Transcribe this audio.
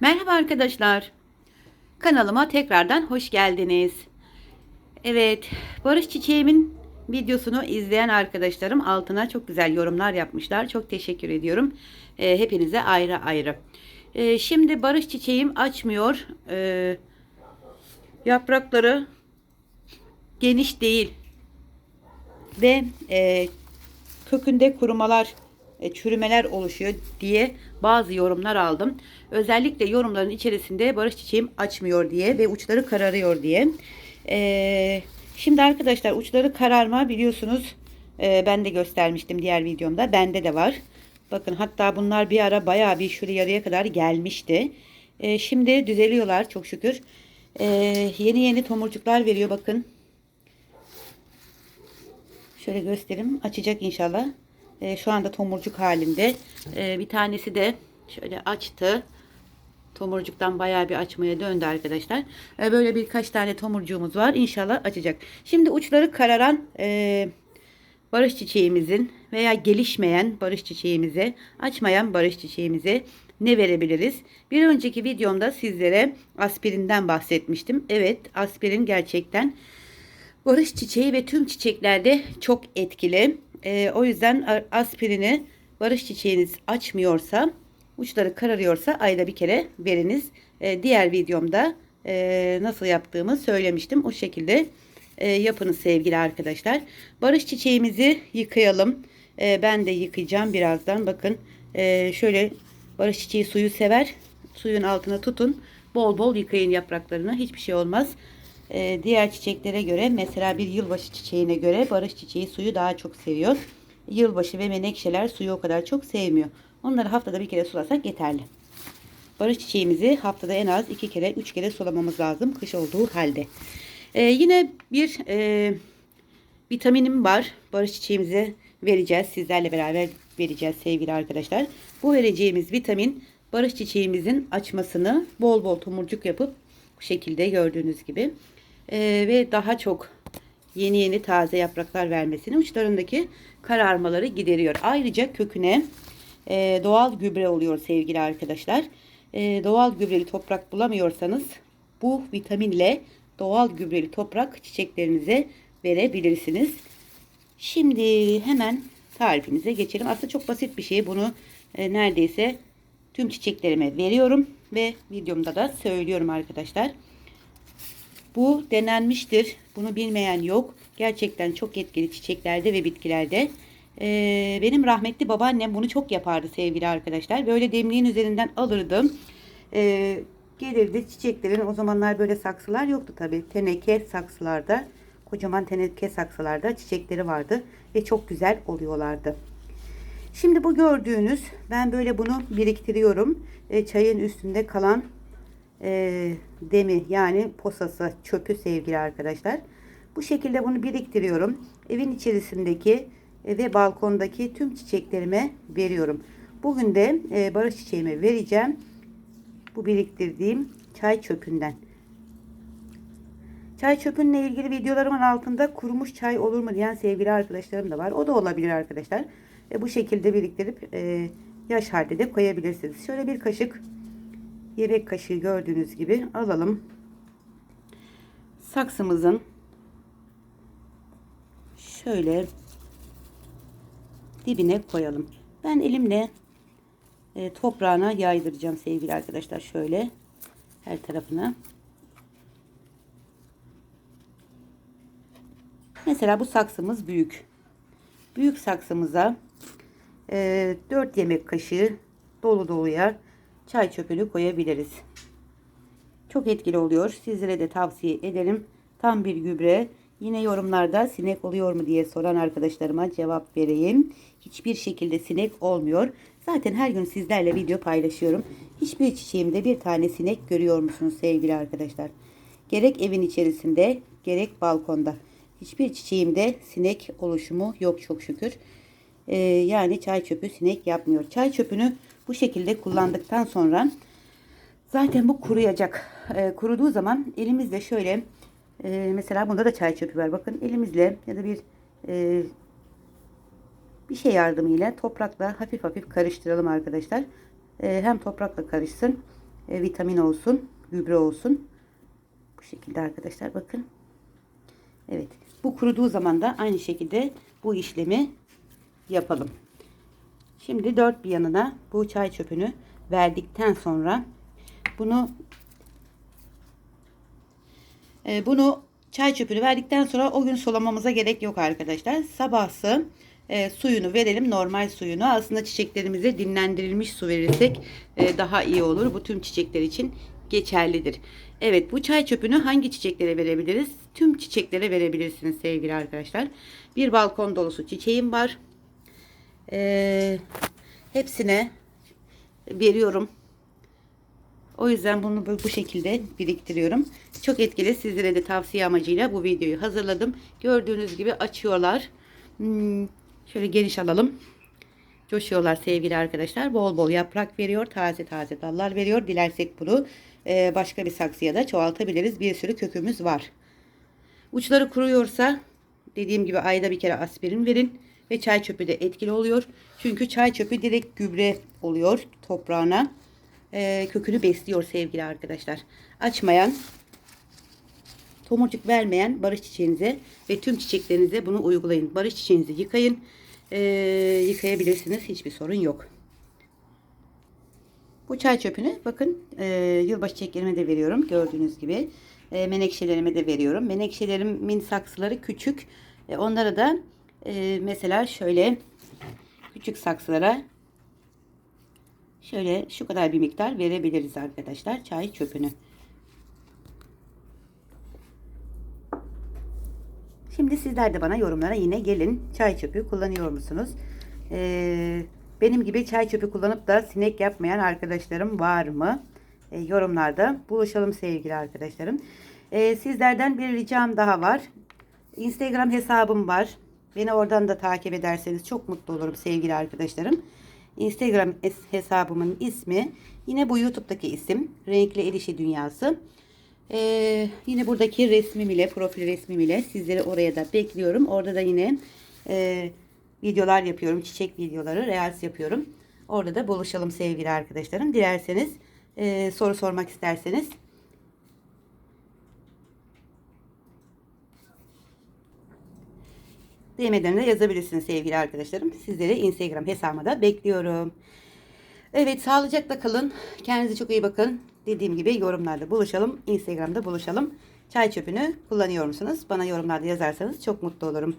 Merhaba arkadaşlar. Kanalıma tekrardan hoş geldiniz. Evet, Barış Çiçeğimin videosunu izleyen arkadaşlarım altına çok güzel yorumlar yapmışlar. Çok teşekkür ediyorum. Ee, hepinize ayrı ayrı. Ee, şimdi Barış Çiçeğim açmıyor. Ee, yaprakları geniş değil. Ve e, kökünde kurumalar, e, çürümeler oluşuyor diye bazı yorumlar aldım. Özellikle yorumların içerisinde barış çiçeğim açmıyor diye ve uçları kararıyor diye. E, şimdi arkadaşlar uçları kararma biliyorsunuz e, ben de göstermiştim diğer videomda. Bende de var. Bakın hatta bunlar bir ara bayağı bir şuraya yarıya kadar gelmişti. Şimdi düzeliyorlar çok şükür. Yeni yeni tomurcuklar veriyor bakın. Şöyle göstereyim. Açacak inşallah. E, şu anda tomurcuk halinde. E, bir tanesi de şöyle açtı. Tomurcuktan bayağı bir açmaya döndü arkadaşlar. E, böyle birkaç tane tomurcuğumuz var. İnşallah açacak. Şimdi uçları kararan e, barış çiçeğimizin veya gelişmeyen barış çiçeğimize, açmayan barış çiçeğimize ne verebiliriz? Bir önceki videomda sizlere aspirinden bahsetmiştim. Evet aspirin gerçekten barış çiçeği ve tüm çiçeklerde çok etkili. Ee, o yüzden aspirini barış çiçeğiniz açmıyorsa, uçları kararıyorsa ayda bir kere veriniz. Ee, diğer videomda e, nasıl yaptığımı söylemiştim. O şekilde e, yapınız sevgili arkadaşlar. Barış çiçeğimizi yıkayalım. E, ben de yıkayacağım birazdan. Bakın e, şöyle barış çiçeği suyu sever. Suyun altına tutun. Bol bol yıkayın yapraklarını. Hiçbir şey olmaz. Ee, diğer çiçeklere göre mesela bir yılbaşı çiçeğine göre barış çiçeği suyu daha çok seviyor. Yılbaşı ve menekşeler suyu o kadar çok sevmiyor. Onları haftada bir kere sulasak yeterli. Barış çiçeğimizi haftada en az iki kere üç kere sulamamız lazım kış olduğu halde. Ee, yine bir e, vitaminim var. Barış çiçeğimize vereceğiz. Sizlerle beraber vereceğiz sevgili arkadaşlar. Bu vereceğimiz vitamin barış çiçeğimizin açmasını bol bol tomurcuk yapıp bu şekilde gördüğünüz gibi e, ve daha çok yeni yeni taze yapraklar vermesini uçlarındaki kararmaları gideriyor. Ayrıca köküne e, doğal gübre oluyor sevgili arkadaşlar. E, doğal gübreli toprak bulamıyorsanız bu vitaminle doğal gübreli toprak çiçeklerinize verebilirsiniz. Şimdi hemen tarifimize geçelim. Aslında çok basit bir şey. Bunu e, neredeyse tüm çiçeklerime veriyorum ve videomda da söylüyorum arkadaşlar. Bu denenmiştir. Bunu bilmeyen yok. Gerçekten çok etkili çiçeklerde ve bitkilerde. Ee, benim rahmetli babaannem bunu çok yapardı sevgili arkadaşlar. Böyle demliğin üzerinden alırdım. Ee, gelirdi çiçeklerin o zamanlar böyle saksılar yoktu tabi. Teneke saksılarda kocaman teneke saksılarda çiçekleri vardı ve çok güzel oluyorlardı. Şimdi bu gördüğünüz ben böyle bunu biriktiriyorum. E, çayın üstünde kalan e, demi yani posası çöpü sevgili arkadaşlar. Bu şekilde bunu biriktiriyorum. Evin içerisindeki e, ve balkondaki tüm çiçeklerime veriyorum. Bugün de e, barış çiçeğime vereceğim. Bu biriktirdiğim çay çöpünden. Çay çöpünle ilgili videolarımın altında kurumuş çay olur mu diyen sevgili arkadaşlarım da var. O da olabilir arkadaşlar. E, bu şekilde biriktirip e, yaş halde de koyabilirsiniz. Şöyle bir kaşık yemek kaşığı gördüğünüz gibi alalım. Saksımızın şöyle dibine koyalım. Ben elimle e, toprağına yaydıracağım sevgili arkadaşlar. Şöyle her tarafına. Mesela bu saksımız büyük. Büyük saksımıza e, 4 yemek kaşığı dolu doluya çay çöpünü koyabiliriz. Çok etkili oluyor. Sizlere de tavsiye ederim. Tam bir gübre. Yine yorumlarda sinek oluyor mu diye soran arkadaşlarıma cevap vereyim. Hiçbir şekilde sinek olmuyor. Zaten her gün sizlerle video paylaşıyorum. Hiçbir çiçeğimde bir tane sinek görüyor musunuz sevgili arkadaşlar? Gerek evin içerisinde gerek balkonda. Hiçbir çiçeğimde sinek oluşumu yok çok şükür. Ee, yani çay çöpü sinek yapmıyor. Çay çöpünü bu şekilde kullandıktan sonra zaten bu kuruyacak. Ee, kuruduğu zaman elimizle şöyle e, mesela bunda da çay çöpü var. Bakın elimizle ya da bir e, bir şey yardımıyla toprakla hafif hafif karıştıralım arkadaşlar. E, hem toprakla karışsın e, vitamin olsun, gübre olsun. Bu şekilde arkadaşlar bakın. Evet. Bu kuruduğu zaman da aynı şekilde bu işlemi yapalım. Şimdi dört bir yanına bu çay çöpünü verdikten sonra bunu e, bunu çay çöpünü verdikten sonra o gün sulamamıza gerek yok arkadaşlar. Sabahsı e, suyunu verelim normal suyunu. Aslında çiçeklerimize dinlendirilmiş su verirsek e, daha iyi olur. Bu tüm çiçekler için geçerlidir. Evet bu çay çöpünü hangi çiçeklere verebiliriz? Tüm çiçeklere verebilirsiniz sevgili arkadaşlar. Bir balkon dolusu çiçeğim var. E, hepsine veriyorum. O yüzden bunu bu şekilde biriktiriyorum. Çok etkili. Sizlere de tavsiye amacıyla bu videoyu hazırladım. Gördüğünüz gibi açıyorlar. Hmm, şöyle geniş alalım. Coşuyorlar sevgili arkadaşlar. Bol bol yaprak veriyor. Taze taze dallar veriyor. Dilersek bunu e, başka bir saksıya da çoğaltabiliriz. Bir sürü kökümüz var. Uçları kuruyorsa dediğim gibi ayda bir kere aspirin verin. Ve çay çöpü de etkili oluyor. Çünkü çay çöpü direkt gübre oluyor toprağına e, kökünü besliyor sevgili arkadaşlar. Açmayan, tomurcuk vermeyen barış çiçeğinize ve tüm çiçeklerinize bunu uygulayın. Barış çiçeğinizi yıkayın. E, yıkayabilirsiniz. Hiçbir sorun yok. Bu çay çöpünü bakın e, yılbaşı çiçeklerime de veriyorum. Gördüğünüz gibi. E, menekşelerime de veriyorum. Menekşelerimin saksıları küçük. E, onlara da e, mesela şöyle küçük saksılara Şöyle şu kadar bir miktar verebiliriz arkadaşlar çay çöpünü. Şimdi sizler de bana yorumlara yine gelin. Çay çöpü kullanıyor musunuz? Ee, benim gibi çay çöpü kullanıp da sinek yapmayan arkadaşlarım var mı? Ee, yorumlarda buluşalım sevgili arkadaşlarım. Ee, sizlerden bir ricam daha var. Instagram hesabım var. Beni oradan da takip ederseniz çok mutlu olurum sevgili arkadaşlarım. Instagram hesabımın ismi yine bu YouTube'daki isim Renkli Erişi Dünyası. Ee, yine buradaki resmim ile profil resmim ile sizleri oraya da bekliyorum. Orada da yine e, videolar yapıyorum. Çiçek videoları, reels yapıyorum. Orada da buluşalım sevgili arkadaşlarım. Dilerseniz e, soru sormak isterseniz DM'den de yazabilirsiniz sevgili arkadaşlarım. Sizleri Instagram hesabıma da bekliyorum. Evet sağlıcakla kalın. Kendinize çok iyi bakın. Dediğim gibi yorumlarda buluşalım. Instagram'da buluşalım. Çay çöpünü kullanıyor musunuz? Bana yorumlarda yazarsanız çok mutlu olurum.